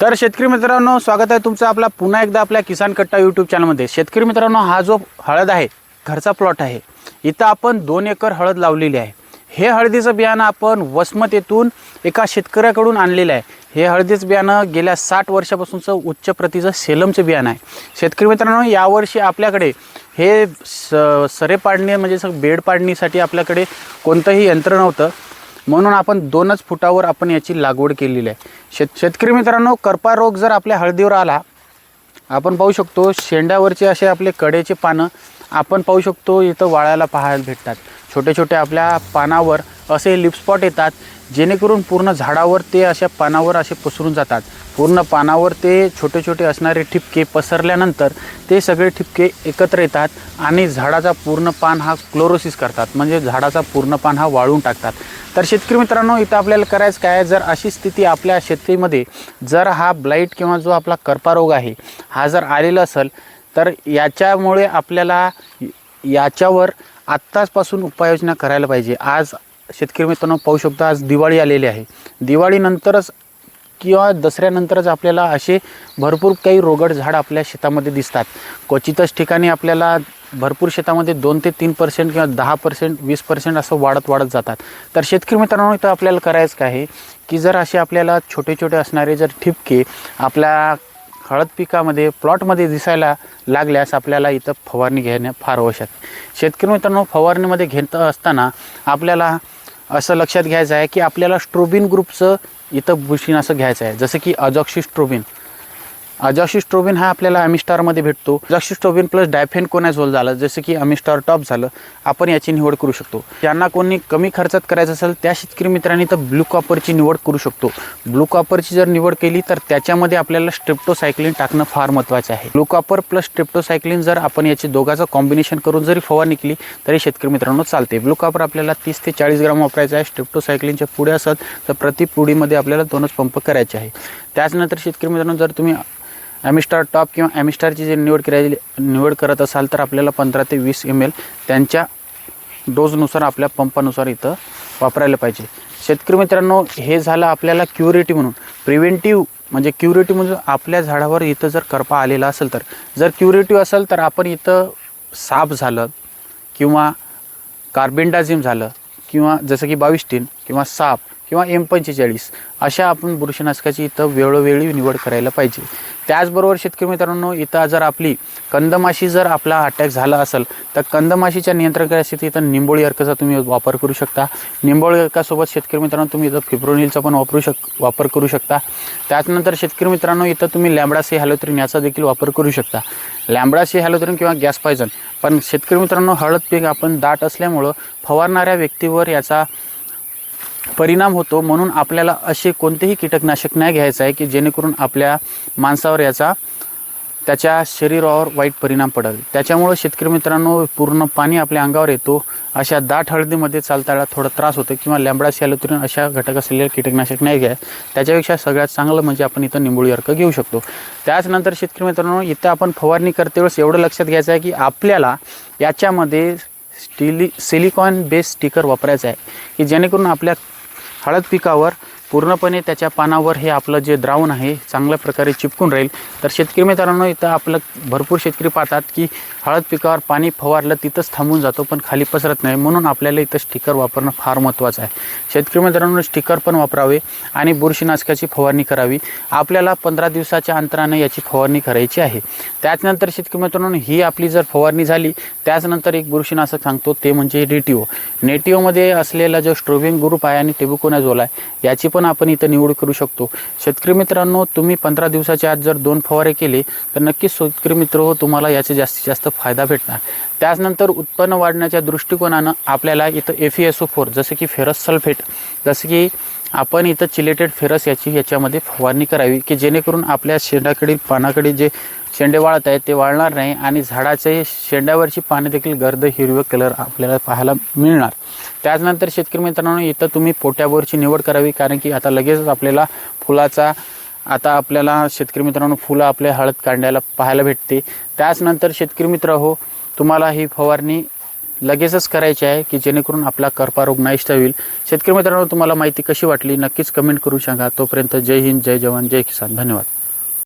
तर शेतकरी मित्रांनो स्वागत आहे तुमचं आपला पुन्हा एकदा आपल्या किसान कट्टा यूट्यूब चॅनलमध्ये शेतकरी मित्रांनो हा जो हळद आहे घरचा प्लॉट आहे इथं आपण दोन एकर हळद लावलेली आहे. हे हळदीचं बियाणं आपण वसमत येथून एका शेतकऱ्याकडून आणलेलं आहे. हे हळदीचं बियाणं गेल्या साठ वर्षापासूनचं उच्च प्रतीचं सेलमचं बियाणं आहे. शेतकरी मित्रांनो यावर्षी आपल्याकडे हे स सरे पाडणे म्हणजे बेड पाडणीसाठी आपल्याकडे कोणतंही यंत्र नव्हतं. म्हणून आपण दोनच फुटावर आपण याची लागवड केलेली आहे. शेत शेतकरी मित्रांनो करपा रोग जर आपल्या हळदीवर आला आपण पाहू शकतो शेंड्यावरचे असे आपले कडेचे पानं आपण पाहू शकतो इथं वाळायला पाहायला भेटतात. छोटे छोटे आपल्या पानावर असे लिपस्पॉट येतात जेणेकरून पूर्ण झाडावर ते अशा पानावर असे पसरून जातात. पूर्ण पानावर ते छोटे छोटे असणारे ठिपके पसरल्यानंतर ते सगळे ठिपके एकत्र येतात आणि झाडाचा पूर्ण पान हा क्लोरोसिस करतात. म्हणजे झाडाचा पूर्ण पान हा वाळून टाकतात. तर शेतकरी मित्रांनो इथं आपल्याला करायचं काय? जर अशी स्थिती आपल्या शेतीमध्ये जर हा ब्लाईट किंवा जो आपला कर्पारोग आहे हा जर आलेला असेल तर याच्यामुळे आपल्याला याच्यावर आत्ताचपासून उपाययोजना करायला पाहिजे. आज शेतकरी मित्रांनो पाहू शकतो आज दिवाळी आलेली आहे. दिवाळीनंतरच किंवा दसऱ्यानंतरच आपल्याला असे भरपूर काही रोगड झाड आपल्या शेतामध्ये दिसतात. क्वचितच ठिकाणी आपल्याला भरपूर शेतामध्ये दोन ते तीन पर्सेंट किंवा दहा पर्सेंट वीस पर्सेंट असं वाढत वाढत जातात. तर शेतकरी मित्रांनो इथं आपल्याला करायचं काय आहे की जर असे आपल्याला छोटे छोटे असणारे जर ठिपके आपल्या हळद पिकामध्ये प्लॉटमध्ये दिसायला लागल्यास आपल्याला इथं फवारणी घेणे फार आवश्यक. आहे शेतकरी मित्रांनो फवारणीमध्ये घेत असताना आपल्याला असं लक्षात घ्यायचं आहे की आपल्याला स्ट्रोबिन ग्रुपचं इथं बुशिन असं घ्यायचं आहे. जसं की अजॉक्सिस्ट्रोबिन. स्ट्रोबिन हा आपल्याला अमिस्टारमध्ये भेटतो. अजॉक्सिस्ट्रोबिन प्लस डायफेन कोनॅझोल झालं जसं की अमिस्टार टॉप झालं आपण याची निवड करू शकतो. त्यांना कोणी कमी खर्चात करायचं असेल त्या शेतकरी मित्रांनी तर ब्लू कॉपरची निवड करू शकतो. ब्लू कॉपरची जर निवड केली तर त्याच्यामध्ये आपल्याला स्ट्रिप्टोसायक्लिन टाकणं फार महत्त्वाचं आहे. ब्लू कॉपर प्लस स्ट्रिप्टोसायक्लिन जर आपण याची दोघाचं कॉम्बिनेशन करून जरी फवार निघली तरी शेतकरी मित्रांनो चालते ब्लू कॉपर आपल्याला तीस ते चाळीस ग्राम वापरायचं आहे. स्ट्रिप्टोसायक्लिनच्या पुढे असत तर प्रति पुडीमध्ये आपल्याला दोनच पंप करायचे आहे. त्याचनंतर शेतकरी मित्रांनो जर तुम्ही ॲमिस्टार टॉप किंवा ॲमिस्टारची जी निवड करायची निवड करत असाल तर आपल्याला पंधरा ते वीस एम एल त्यांच्या डोजनुसार आपल्या पंपानुसार इथं वापरायला पाहिजे. शेतकरी मित्रांनो हे झालं आपल्याला क्युरिटी म्हणून. प्रिव्हेंटिव्ह म्हणजे क्युरिटी म्हणजे आपल्या झाडावर इथं जर करपा आलेला असेल तर. जर क्युरेटिव्ह असेल तर आपण इथं साप झालं किंवा कार्बेंडाझिम झालं किंवा जसं की बावीस टीन किंवा साप किंवा एम पंचेचाळीस अशा आपण बुरशीनाशकाची इथं वेळोवेळी निवड करायला पाहिजे. त्याचबरोबर शेतकरी मित्रांनो इथं जर आपली कंदमाशी जर आपला अटॅक झाला असेल तर कंदमाशीच्या नियंत्रण करण्यासाठी इथं निंबोळी अर्काचा तुम्ही वापर करू शकता. निंबोळी अर्कासोबत शेतकरी मित्रांनो तुम्ही इथं फिब्रोनिलचा पण वापरू शक वापर करू शकता. त्याचनंतर शेतकरी मित्रांनो इथं तुम्ही लॅम्बडासी हॅलोत्रिन याचा देखील वापर करू शकता. लॅम्बडासी हॅलोत्रिन किंवा गॅस पायजन पण शेतकरी मित्रांनो हळद पीक आपण दाट असल्यामुळं फवारणाऱ्या व्यक्तीवर याचा परिणाम होतो म्हणून आपल्याला असे कोणतेही कीटकनाशक नाही घ्यायचं आहे की जेणेकरून आपल्या माणसावर याचा त्याच्या शरीरावर वाईट परिणाम पडेल. त्याच्यामुळं शेतकरी मित्रांनो पूर्ण पाणी आपल्या अंगावर येतो. अशा दाट हळदीमध्ये चालताना थोडा त्रास होतो किंवा लॅम्बडासी हॅलोत्रिन अशा घटक असलेले कीटकनाशक नाही घ्या त्याच्यापेक्षा सगळ्यात चांगलं म्हणजे आपण इथं निंबोळी अर्क घेऊ शकतो. त्याचनंतर शेतकरी मित्रांनो इथं आपण फवारणी करते वेळेस एवढं लक्षात घ्यायचं आहे की आपल्याला याच्यामध्ये स्टिली सिलिकॉन बेस स्टिकर वापरायचं आहे. की जेणेकरून आपल्या हळद पिकावर पूर्णपणे त्याच्या पानावर हे आपलं जे द्रावण आहे चांगल्या प्रकारे चिपकून राहील. तर शेतकरी मित्रांनो इथं आपलं भरपूर शेतकरी पाहतात की हळद पिकावर पाणी फवारलं तिथंच थांबून जातो पण खाली पसरत नाही. म्हणून आपल्याला इथं स्टिकर वापरणं फार महत्त्वाचं आहे. शेतकरी मित्रांनो स्टिकर पण वापरावे आणि बुरशीनाशकाची फवारणी करावी. आपल्याला पंधरा दिवसाच्या अंतराने याची फवारणी करायची आहे. त्याचनंतर शेतकरी मित्रांनो ही आपली जर फवारणी झाली त्याचनंतर एक बुरशीनाशक सांगतो ते म्हणजे नेटिओ. नेटिओमध्ये असलेला जो स्ट्रोबिंग ग्रुप आहे आणि टेबुकोनाझोल आहे याची पण आपण इथं निवड करू शकतो. शेतकरी मित्रांनो तुम्ही पंधरा दिवसाच्या आत जर दोन फवारे केले तर नक्कीच शेतकरी मित्र हो तुम्हाला याचे जास्तीत जास्त फायदा भेटणार. त्याचनंतर उत्पन्न वाढण्याच्या दृष्टिकोनानं आपल्याला इथं एफ एस ओ फोर जसं की फेरस सल्फेट जसं की आपण इथं चिलेटेड फेरस याची याच्यामध्ये फवारणी करावी की जेणेकरून आपल्या शेंडाकडील पानाकडे जे शेंडे वाळत आहेत ते वाळणार नाही आणि झाडाचे शेंड्यावरची पाने देखील गर्द हिरवे कलर आपल्याला पाहायला मिळणार. त्याचनंतर शेतकरी मित्रांनो इथं तुम्ही पोट्यावरची निवड करावी कारण की आता लगेच आपल्याला फुलाचा आता आपल्याला शेतकरी मित्रांनो फुलं आपल्या हळद काढण्याला पाहायला भेटते. त्याचनंतर शेतकरी मित्र हो तुम्हाला ही फवारणी लगेचच करायची आहे की जेणेकरून आपला करपा रोग नाहीष्ट होईल. शेतकरी मित्रांनो तुम्हाला माहिती कशी वाटली नक्कीच कमेंट करून सांगा. तोपर्यंत जय हिंद जय जवान जय किसान. धन्यवाद.